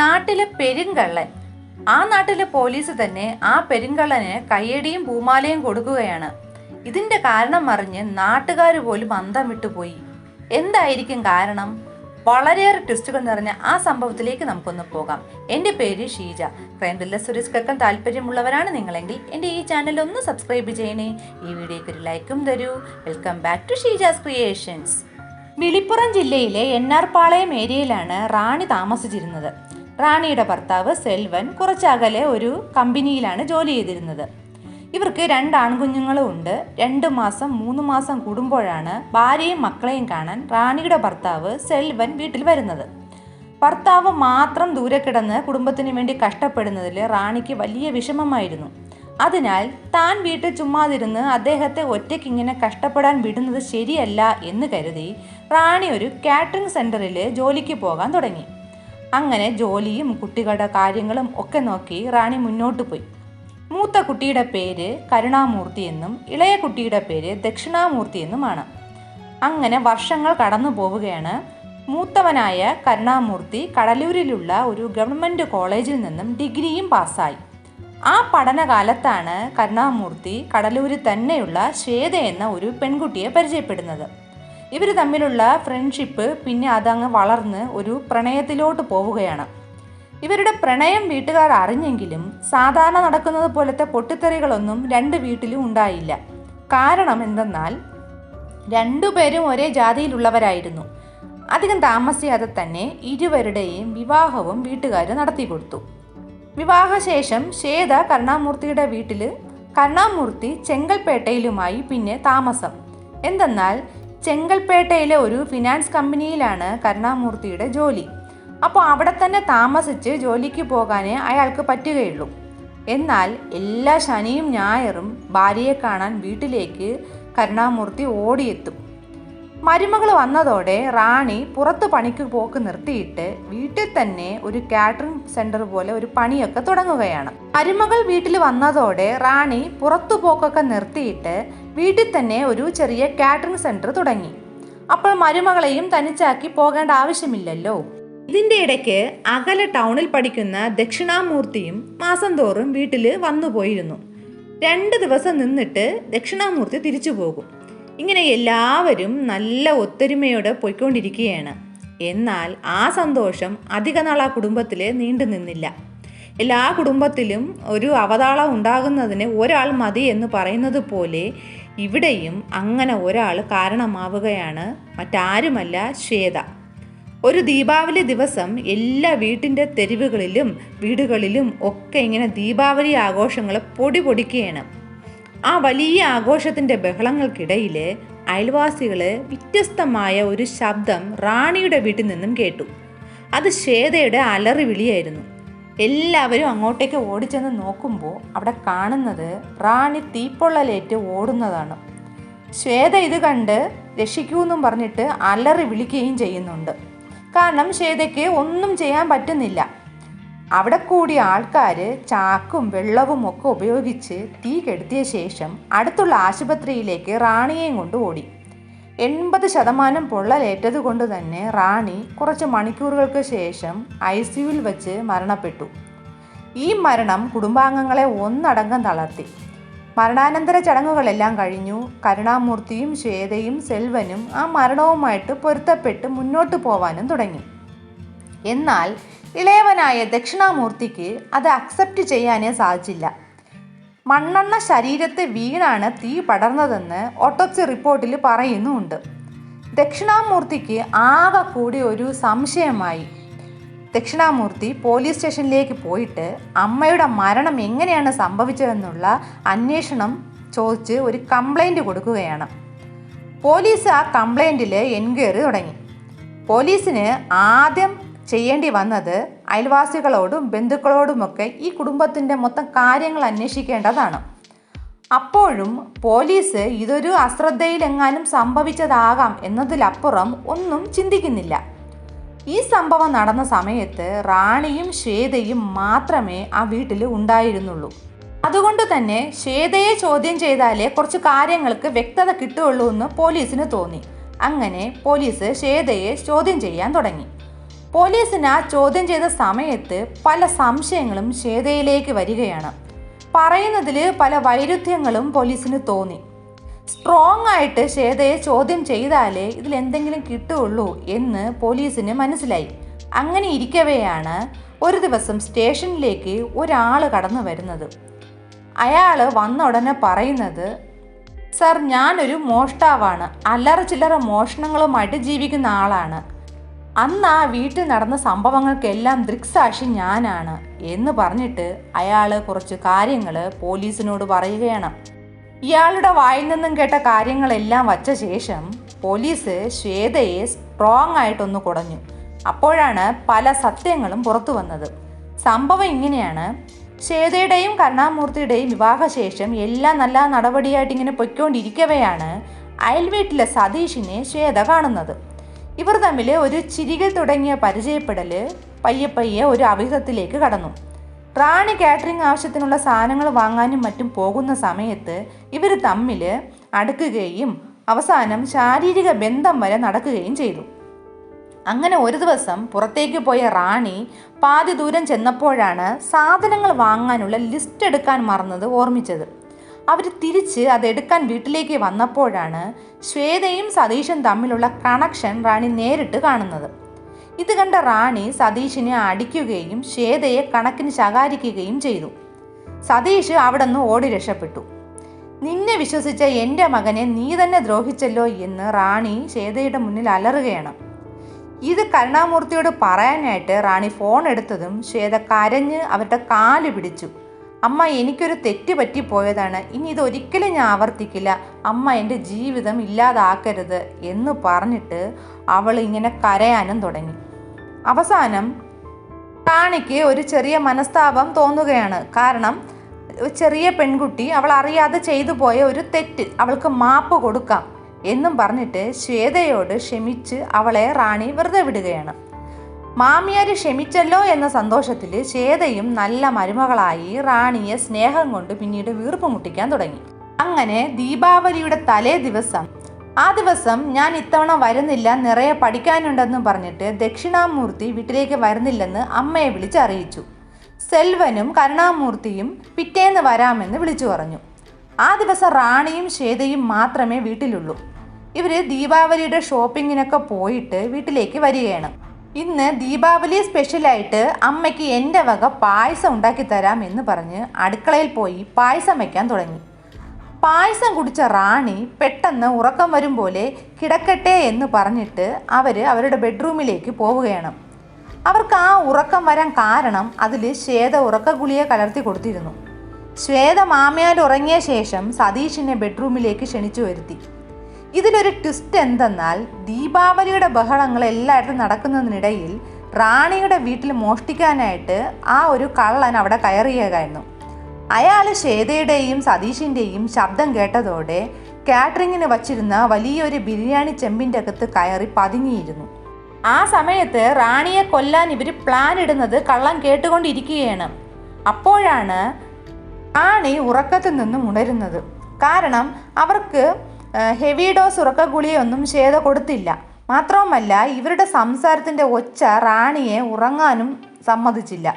നാട്ടിലെ പെരുങ്കള്ളൻ. ആ നാട്ടിലെ പോലീസ് തന്നെ ആ പെരുങ്കള്ളന് കയ്യടിയും പൂമാലയും കൊടുക്കുകയാണ്. ഇതിന്റെ കാരണം അറിഞ്ഞ് നാട്ടുകാർ പോലും അന്തം വിട്ടുപോയി എന്തായിരിക്കും കാരണം? വളരെയേറെ ട്വിസ്റ്റുകൾ നിറഞ്ഞ ആ സംഭവത്തിലേക്ക് നമുക്കൊന്ന് പോകാം. എന്റെ പേര് ഷീജ. ക്രൈം സുരേഷ് കേൾക്കാൻ താല്പര്യമുള്ളവരാണ് നിങ്ങളെങ്കിൽ എന്റെ ഈ ചാനൽ ഒന്ന് സബ്സ്ക്രൈബ് ചെയ്യണേ. ഈ വീഡിയോയ്ക്ക് ഒരു ലൈക്കും തരൂ. Welcome back to Sheeja's creations. വിളിപ്പുറം ജില്ലയിലെ എണ്ണാർപ്പാളയം ഏരിയയിലാണ് റാണി താമസിച്ചിരുന്നത്. റാണിയുടെ ഭർത്താവ് സെൽവൻ കുറച്ചകലെ ഒരു കമ്പനിയിലാണ് ജോലി ചെയ്തിരുന്നത്. ഇവർക്ക് രണ്ട് ആൺകുഞ്ഞുങ്ങളും ഉണ്ട്. രണ്ട് മാസം മൂന്ന് മാസം കൂടുമ്പോഴാണ് ഭാര്യയും മക്കളെയും കാണാൻ റാണിയുടെ ഭർത്താവ് സെൽവൻ വീട്ടിൽ വരുന്നത്. ഭർത്താവ് മാത്രം ദൂരെ കിടന്ന് കുടുംബത്തിന് വേണ്ടി കഷ്ടപ്പെടുന്നതിൽ റാണിക്ക് വലിയ വിഷമമായിരുന്നു. അതിനാൽ താൻ വീട്ടിൽ ചുമ്മാതിരുന്ന് അദ്ദേഹത്തെ ഒറ്റയ്ക്ക് ഇങ്ങനെ കഷ്ടപ്പെടാൻ വിടുന്നത് ശരിയല്ല എന്ന് കരുതി റാണി ഒരു കാറ്ററിംഗ് സെന്ററിൽ ജോലിക്ക് പോകാൻ തുടങ്ങി. അങ്ങനെ ജോലിയും കുട്ടികളുടെ കാര്യങ്ങളും ഒക്കെ നോക്കി റാണി മുന്നോട്ട് പോയി. മൂത്ത കുട്ടിയുടെ പേര് കരുണാമൂർത്തി എന്നും ഇളയ കുട്ടിയുടെ പേര് ദക്ഷിണാമൂർത്തി എന്നുമാണ്. അങ്ങനെ വർഷങ്ങൾ കടന്നു പോവുകയാണ്. മൂത്തവനായ കരുണാമൂർത്തി കടലൂരിലുള്ള ഒരു ഗവൺമെന്റ് കോളേജിൽ നിന്നും ഡിഗ്രിയും പാസ്സായി. ആ പഠനകാലത്താണ് കരുണാമൂർത്തി കടലൂരിൽ തന്നെയുള്ള ശ്വേത എന്ന ഒരു പെൺകുട്ടിയെ പരിചയപ്പെടുന്നത്. ഇവർ തമ്മിലുള്ള ഫ്രണ്ട്ഷിപ്പ് പിന്നെ അതങ്ങ് വളർന്ന് ഒരു പ്രണയത്തിലോട്ട് പോവുകയാണ്. ഇവരുടെ പ്രണയം വീട്ടുകാർ അറിഞ്ഞെങ്കിലും സാധാരണ നടക്കുന്നത് പോലത്തെ പൊട്ടിത്തെറികളൊന്നും രണ്ട് വീട്ടിലും ഉണ്ടായില്ല. കാരണം എന്തെന്നാൽ രണ്ടുപേരും ഒരേ ജാതിയിലുള്ളവരായിരുന്നു. അധികം താമസിയാതെ തന്നെ ഇരുവരുടെയും വിവാഹവും വീട്ടുകാർ നടത്തി കൊടുത്തു. വിവാഹശേഷം ശ്വേത കരുണാമൂർത്തിയുടെ വീട്ടിൽ കരുണാമൂർത്തി ചെങ്കൽപ്പേട്ടയിലുമായി പിന്നെ താമസം. എന്തെന്നാൽ ചെങ്കൽപ്പേട്ടയിലെ ഒരു ഫിനാൻസ് കമ്പനിയിലാണ് കരുണാമൂർത്തിയുടെ ജോലി. അപ്പോൾ അവിടെ തന്നെ താമസിച്ച് ജോലിക്ക് പോകാനേ അയാൾക്ക് പറ്റുകയുള്ളൂ. എന്നാൽ എല്ലാ ശനിയും ഞായറും ഭാര്യയെ കാണാൻ വീട്ടിലേക്ക് കരുണാമൂർത്തി ഓടിയെത്തും. മരുമകൾ വന്നതോടെ റാണി പുറത്ത് പണിക്ക് പോക്ക് നിർത്തിയിട്ട് വീട്ടിൽ തന്നെ ഒരു കാറ്ററിംഗ് സെന്റർ പോലെ ഒരു പണിയൊക്കെ തുടങ്ങുകയാണ്. മരുമകൾ വീട്ടിൽ വന്നതോടെ റാണി പുറത്തു പോക്കൊക്കെ നിർത്തിയിട്ട് വീട്ടിൽ തന്നെ ഒരു ചെറിയ കാറ്ററിംഗ് സെന്റർ തുടങ്ങി. അപ്പോൾ മരുമകളെയും തനിച്ചാക്കി പോകേണ്ട ആവശ്യമില്ലല്ലോ. ഇതിന്റെ ഇടയ്ക്ക് അകല ടൗണിൽ പഠിക്കുന്ന ദക്ഷിണാമൂർത്തിയും മാസം തോറും വീട്ടിൽ വന്നു പോയിരുന്നു രണ്ട് ദിവസം നിന്നിട്ട് ദക്ഷിണാമൂർത്തി തിരിച്ചു പോകും. ഇങ്ങനെ എല്ലാവരും നല്ല ഒത്തൊരുമയോടെ പോയിക്കൊണ്ടിരിക്കുകയാണ്. എന്നാൽ ആ സന്തോഷം അധിക നാൾ ആ കുടുംബത്തിൽ നീണ്ടു നിന്നില്ല. എല്ലാ കുടുംബത്തിലും ഒരു അവതാളം ഉണ്ടാകുന്നതിന് ഒരാൾ മതി എന്ന് പറയുന്നത് പോലെ ഇവിടെയും അങ്ങനെ ഒരാൾ കാരണമാവുകയാണ്. മറ്റാരുമല്ല ശ്വേത. ഒരു ദീപാവലി ദിവസം എല്ലാ വീട്ടിന്റെ തെരുവുകളിലും വീടുകളിലും ഒക്കെ ഇങ്ങനെ ദീപാവലി ആഘോഷങ്ങൾ പൊടി പൊടിക്കുകയാണ്. ആ വലിയ ആഘോഷത്തിന്റെ ബഹളങ്ങൾക്കിടയിൽ അയൽവാസികൾ വ്യത്യസ്തമായ ഒരു ശബ്ദം റാണിയുടെ വീട്ടിൽ നിന്നും കേട്ടു. അത് ശ്വേതയുടെ അലറി വിളിയായിരുന്നു. എല്ലാവരും അങ്ങോട്ടേക്ക് ഓടിച്ചെന്ന് നോക്കുമ്പോൾ അവിടെ കാണുന്നത് റാണി തീപ്പൊള്ളലേറ്റ് ഓടുന്നതാണ്. ശ്വേത ഇത് കണ്ട് രക്ഷിക്കൂന്നും പറഞ്ഞിട്ട് അലറി വിളിക്കുകയും ചെയ്യുന്നുണ്ട്. കാരണം ശ്വേതയ്ക്ക് ഒന്നും ചെയ്യാൻ പറ്റുന്നില്ല. അവിടെ കൂടി ആൾക്കാർ ചാക്കും വെള്ളവും ഒക്കെ ഉപയോഗിച്ച് തീ കെടുത്തിയ ശേഷം അടുത്തുള്ള ആശുപത്രിയിലേക്ക് റാണിയെയും കൊണ്ട് ഓടി. എൺപത് ശതമാനം പൊള്ളലേറ്റത് കൊണ്ട് തന്നെ റാണി കുറച്ച് മണിക്കൂറുകൾക്ക് ശേഷം ഐ സിയുവിൽ വച്ച് മരണപ്പെട്ടു. ഈ മരണം കുടുംബാംഗങ്ങളെ ഒന്നടങ്കം തളർത്തി. മരണാനന്തര ചടങ്ങുകളെല്ലാം കഴിഞ്ഞു. കരുണാമൂർത്തിയും ശ്വേതയും സെൽവനും ആ മരണവുമായിട്ട് പൊരുത്തപ്പെട്ട് മുന്നോട്ട് പോവാനും തുടങ്ങി. എന്നാൽ ഇളയവനായ ദക്ഷിണാമൂർത്തിക്ക് അത് അക്സെപ്റ്റ് ചെയ്യാനേ സാധിച്ചില്ല. മണ്ണെണ്ണ ശരീരത്തെ വീണാണ് തീ പടർന്നതെന്ന് ഓട്ടോപ്സി റിപ്പോർട്ടിൽ പറയുന്നുമുണ്ട്. ദക്ഷിണാമൂർത്തിക്ക് ആകെ കൂടി ഒരു സംശയമായി. ദക്ഷിണാമൂർത്തി പോലീസ് സ്റ്റേഷനിലേക്ക് പോയിട്ട് അമ്മയുടെ മരണം എങ്ങനെയാണ് സംഭവിച്ചതെന്നുള്ള അന്വേഷണം ചോദിച്ച് ഒരു കംപ്ലൈന്റ് കൊടുക്കുകയാണ്. പോലീസ് ആ കംപ്ലൈന്റിൽ എൻക്വയറി തുടങ്ങി. പോലീസിന് ആദ്യം ചെയ്യേണ്ടി വന്നത് അയൽവാസികളോടും ബന്ധുക്കളോടുമൊക്കെ ഈ കുടുംബത്തിന്റെ മൊത്തം കാര്യങ്ങൾ അന്വേഷിക്കേണ്ടതാണ്. അപ്പോഴും പോലീസ് ഇതൊരു അശ്രദ്ധയിലെങ്ങാനും സംഭവിച്ചതാകാം എന്നതിലപ്പുറം ഒന്നും ചിന്തിക്കുന്നില്ല. ഈ സംഭവം നടന്ന സമയത്ത് റാണിയും ശ്വേതയും മാത്രമേ ആ വീട്ടിൽ ഉണ്ടായിരുന്നുള്ളൂ. അതുകൊണ്ട് തന്നെ ശ്വേതയെ ചോദ്യം ചെയ്താലേ കുറച്ച് കാര്യങ്ങൾക്ക് വ്യക്തത കിട്ടുകയുള്ളൂ എന്ന് പോലീസിന് തോന്നി. അങ്ങനെ പോലീസ് ശ്വേതയെ ചോദ്യം ചെയ്യാൻ തുടങ്ങി. പോലീസിന് ആ ചോദ്യം ചെയ്ത സമയത്ത് പല സംശയങ്ങളും ശ്വേതയിലേക്ക് വരികയാണ്. പറയുന്നതിൽ പല വൈരുദ്ധ്യങ്ങളും പോലീസിന് തോന്നി. സ്ട്രോങ് ആയിട്ട് ശ്വേതയെ ചോദ്യം ചെയ്താലേ ഇതിൽ എന്തെങ്കിലും കിട്ടുകയുള്ളൂ എന്ന് പോലീസിന് മനസ്സിലായി. അങ്ങനെ ഇരിക്കവെയാണ് ഒരു ദിവസം സ്റ്റേഷനിലേക്ക് ഒരാൾ കടന്നു വരുന്നത്. അയാൾ വന്ന ഉടനെ പറയുന്നത് സർ ഞാനൊരു മോഷ്ടാവാണ്. അല്ലറ ചില്ലറ മോഷണങ്ങളുമായിട്ട് ജീവിക്കുന്ന ആളാണ്. അന്ന് ആ വീട്ടിൽ നടന്ന സംഭവങ്ങൾക്കെല്ലാം ദൃക്സാക്ഷി ഞാനാണ് എന്ന് പറഞ്ഞിട്ട് അയാൾ കുറച്ച് കാര്യങ്ങൾ പോലീസിനോട് പറയുകയാണ്. ഇയാളുടെ വായിൽ നിന്നും കേട്ട കാര്യങ്ങളെല്ലാം വച്ച ശേഷം പോലീസ് ശ്വേതയെ സ്ട്രോങ് ആയിട്ടൊന്ന് കുടഞ്ഞു. അപ്പോഴാണ് പല സത്യങ്ങളും പുറത്തു വന്നത്. സംഭവം ഇങ്ങനെയാണ്. ശ്വേതയുടെയും കരുണാമൂർത്തിയുടെയും വിവാഹശേഷം എല്ലാം നല്ല നടപടിയായിട്ട് ഇങ്ങനെ പൊയ്ക്കൊണ്ടിരിക്കവെയാണ് അയൽവീട്ടിലെ സതീഷിനെ ശ്വേത കാണുന്നത്. ഇവർ തമ്മിൽ ഒരു ചിരികൾ തുടങ്ങിയ പരിചയപ്പെടൽ പയ്യെ പയ്യെ ഒരു അവിഹിതത്തിലേക്ക് കടന്നു. റാണി കാറ്ററിംഗ് ആവശ്യത്തിനുള്ള സാധനങ്ങൾ വാങ്ങാനും മറ്റും പോകുന്ന സമയത്ത് ഇവർ തമ്മിൽ അടുക്കുകയും അവസാനം ശാരീരിക ബന്ധം വരെ നടക്കുകയും ചെയ്തു. അങ്ങനെ ഒരു ദിവസം പുറത്തേക്ക് പോയ റാണി പാതി ദൂരം ചെന്നപ്പോഴാണ് സാധനങ്ങൾ വാങ്ങാനുള്ള ലിസ്റ്റ് എടുക്കാൻ മറന്നത് ഓർമ്മിച്ചത്. അവർ തിരിച്ച് അതെടുക്കാൻ വീട്ടിലേക്ക് വന്നപ്പോഴാണ് ശ്വേതയും സതീഷും തമ്മിലുള്ള കണക്ഷൻ റാണി നേരിട്ട് കാണുന്നത്. ഇത് കണ്ട റാണി സതീഷിനെ അടിക്കുകയും ശ്വേതയെ കണക്കിന് ശകാരിക്കുകയും ചെയ്തു. സതീഷ് അവിടെ നിന്ന് ഓടി രക്ഷപ്പെട്ടു. നിന്നെ വിശ്വസിച്ച എന്റെ മകനെ നീ തന്നെ ദ്രോഹിച്ചല്ലോ എന്ന് റാണി ശ്വേതയുടെ മുന്നിൽ അലറുകയാണ്. ഇത് കരുണാമൂർത്തിയോട് പറയാനായിട്ട് റാണി ഫോൺ എടുത്തതും ശ്വേത കരഞ്ഞ് അവരുടെ കാൽ പിടിച്ചു. അമ്മ എനിക്കൊരു തെറ്റ് പറ്റിപ്പോയതാണ് ഇനി ഇതൊരിക്കലും ഞാൻ ആവർത്തിക്കില്ല. അമ്മ എന്റെ ജീവിതം ഇല്ലാതാക്കരുത് എന്ന് പറഞ്ഞിട്ട് അവൾ ഇങ്ങനെ കരയാനും തുടങ്ങി. അവസാനം റാണിക്ക് ഒരു ചെറിയ മനസ്താപം തോന്നുകയാണ്. കാരണം ചെറിയ പെൺകുട്ടി അവൾ അറിയാതെ ചെയ്തു പോയ ഒരു തെറ്റ്. അവൾക്ക് മാപ്പ് കൊടുക്കാം എന്നും പറഞ്ഞിട്ട് ശ്വേതയോട് ക്ഷമിച്ച് അവളെ റാണി വെറുതെ വിടുകയാണ്. മാമിയാര് ക്ഷമിച്ചല്ലോ എന്ന സന്തോഷത്തിൽ ശ്വേതയും നല്ല മരുമകളായി റാണിയെ സ്നേഹം കൊണ്ട് പിന്നീട് വീർപ്പ് മുട്ടിക്കാൻ തുടങ്ങി. അങ്ങനെ ദീപാവലിയുടെ തലേ ദിവസം ആ ദിവസം ഞാൻ ഇത്തവണ വരുന്നില്ല നിറയെ പഠിക്കാനുണ്ടെന്ന് പറഞ്ഞിട്ട് ദക്ഷിണാമൂർത്തി വീട്ടിലേക്ക് വരുന്നില്ലെന്ന് അമ്മയെ വിളിച്ച് അറിയിച്ചു. സെൽവനും കരുണാമൂർത്തിയും പിറ്റേന്ന് വരാമെന്ന് വിളിച്ചു പറഞ്ഞു. ആ ദിവസം റാണിയും ശ്വേതയും മാത്രമേ വീട്ടിലുള്ളൂ. ഇവർ ദീപാവലിയുടെ ഷോപ്പിങ്ങിനൊക്കെ പോയിട്ട് വീട്ടിലേക്ക് വരികയാണ്. ഇന്ന് ദീപാവലി സ്പെഷ്യലായിട്ട് അമ്മയ്ക്ക് എന്റെ വക പായസം ഉണ്ടാക്കി തരാം എന്ന് പറഞ്ഞ് അടുക്കളയിൽ പോയി പായസം വയ്ക്കാൻ തുടങ്ങി. പായസം കുടിച്ച റാണി പെട്ടെന്ന് ഉറക്കം വരും പോലെ കിടക്കട്ടെ എന്ന് പറഞ്ഞിട്ട് അവർ അവരുടെ ബെഡ്റൂമിലേക്ക് പോവുകയാണ്. അവർക്ക് ആ ഉറക്കം വരാൻ കാരണം അതിൽ ശ്വേത ഉറക്ക ഗുളിയെ കലർത്തി കൊടുത്തിരുന്നു. ശ്വേത മാമയാൽ ഉറങ്ങിയ ശേഷം സതീഷിനെ ബെഡ്റൂമിലേക്ക് ക്ഷണിച്ചു വരുത്തി. ഇതിലൊരു ട്വിസ്റ്റ് എന്തെന്നാൽ ദീപാവലിയുടെ ബഹളങ്ങൾ എല്ലായിടത്തും നടക്കുന്നതിനിടയിൽ റാണിയുടെ വീട്ടിൽ മോഷ്ടിക്കാനായിട്ട് ആ ഒരു കള്ളൻ അവിടെ കയറിയേക്കായിരുന്നു. അയാൾ ശ്വേതയുടെയും സതീഷിന്റെയും ശബ്ദം കേട്ടതോടെ കാറ്ററിങ്ങിന് വച്ചിരുന്ന വലിയൊരു ബിരിയാണി ചെമ്പിന്റെ അകത്ത് കയറി പതുങ്ങിയിരുന്നു. ആ സമയത്ത് റാണിയെ കൊല്ലാൻ ഇവർ പ്ലാൻ ഇടുന്നത് കള്ളൻ കേട്ടുകൊണ്ടിരിക്കുകയാണ്. അപ്പോഴാണ് റാണി ഉറക്കത്തിൽ നിന്നും ഉണരുന്നത്. കാരണം അവർക്ക് ഹെവി ഡോസ് ഉറക്ക ഗുളിയൊന്നും ശ്വേത കൊടുത്തില്ല മാത്രവുമല്ല ഇവരുടെ സംസാരത്തിന്റെ ഒച്ച റാണിയെ ഉറങ്ങാനും സമ്മതിച്ചില്ല.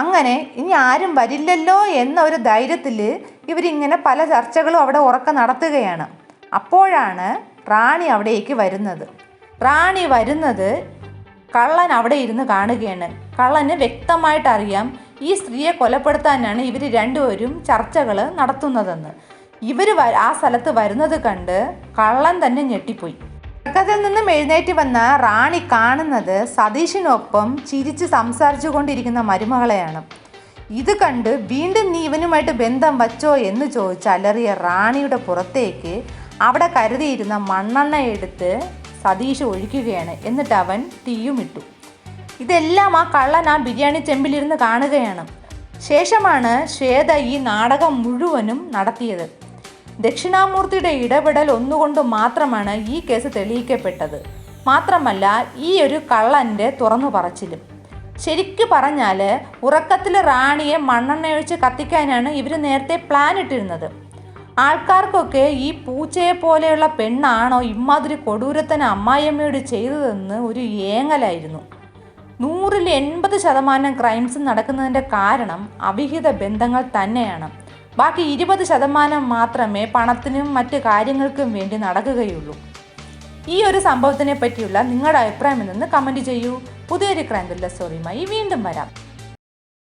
അങ്ങനെ ഇനി ആരും വരില്ലല്ലോ എന്ന ഒരു ധൈര്യത്തിൽ ഇവരിങ്ങനെ പല ചർച്ചകളും അവിടെ ഉറക്കം നടത്തുകയാണ്. അപ്പോഴാണ് റാണി അവിടേക്ക് വരുന്നത്. റാണി വരുന്നത് കള്ളൻ അവിടെ ഇരുന്ന് കാണുകയാണ്. കള്ളന് വ്യക്തമായിട്ട് അറിയാം ഈ സ്ത്രീയെ കൊലപ്പെടുത്താനാണ് ഇവർ രണ്ടുപേരും ചർച്ചകൾ നടത്തുന്നതെന്ന്. ഇവർ ആ സ്ഥലത്ത് വരുന്നത് കണ്ട് കള്ളൻ തന്നെ ഞെട്ടിപ്പോയി. ഉറക്കത്തിൽ നിന്നും എഴുന്നേറ്റ് വന്ന റാണി കാണുന്നത് സതീഷിനൊപ്പം ചിരിച്ച് സംസാരിച്ചു കൊണ്ടിരിക്കുന്ന മരുമകളെയാണ്. ഇത് കണ്ട് വീണ്ടും നീ ഇവനുമായിട്ട് ബന്ധം വച്ചോ എന്ന് ചോദിച്ച് അലറിയ റാണിയുടെ പുറത്തേക്ക് അവിടെ കരുതിയിരുന്ന മണ്ണെണ്ണ എടുത്ത് സതീഷ് ഒഴിക്കുകയാണ്. എന്നിട്ട് അവൻ തീയും ഇട്ടു. ഇതെല്ലാം ആ കള്ളൻ ആ ബിരിയാണി ചെമ്പിലിരുന്ന് കാണുകയാണ്. ശേഷമാണ് ശ്വേത ഈ നാടകം മുഴുവനും നടത്തിയത്. ദക്ഷിണാമൂർത്തിയുടെ ഇടപെടൽ ഒന്നുകൊണ്ട് മാത്രമാണ് ഈ കേസ് തെളിയിക്കപ്പെട്ടത്. മാത്രമല്ല ഈ ഒരു കള്ളന്റെ തുറന്നു പറച്ചിലും. ശരിക്കു പറഞ്ഞാൽ ഉറക്കത്തിൽ റാണിയെ മണ്ണെണ്ണയൊഴിച്ച് കത്തിക്കാനാണ് ഇവർ നേരത്തെ പ്ലാൻ ഇട്ടിരുന്നത്. ആൾക്കാർക്കൊക്കെ ഈ പൂച്ചയെ പോലെയുള്ള പെണ്ണാണോ ഇമ്മാതിരി കൊടൂരത്തന അമ്മായിയമ്മയോട് ചെയ്തതെന്ന് ഒരു ഏങ്ങലായിരുന്നു. നൂറിൽ എൺപത് ശതമാനം ക്രൈംസ് നടക്കുന്നതിന്റെ കാരണം അവിഹിത ബന്ധങ്ങൾ തന്നെയാണ്. ബാക്കി ഇരുപത് ശതമാനം മാത്രമേ പണത്തിനും മറ്റ് കാര്യങ്ങൾക്കും വേണ്ടി നടക്കുകയുള്ളൂ. ഈ ഒരു സംഭവത്തിനെ പറ്റിയുള്ള നിങ്ങളുടെ അഭിപ്രായം എന്നൊന്ന് കമന്റ് ചെയ്യൂ. പുതിയൊരു ക്രൈം സ്റ്റോറിയുമായി വീണ്ടും വരാം.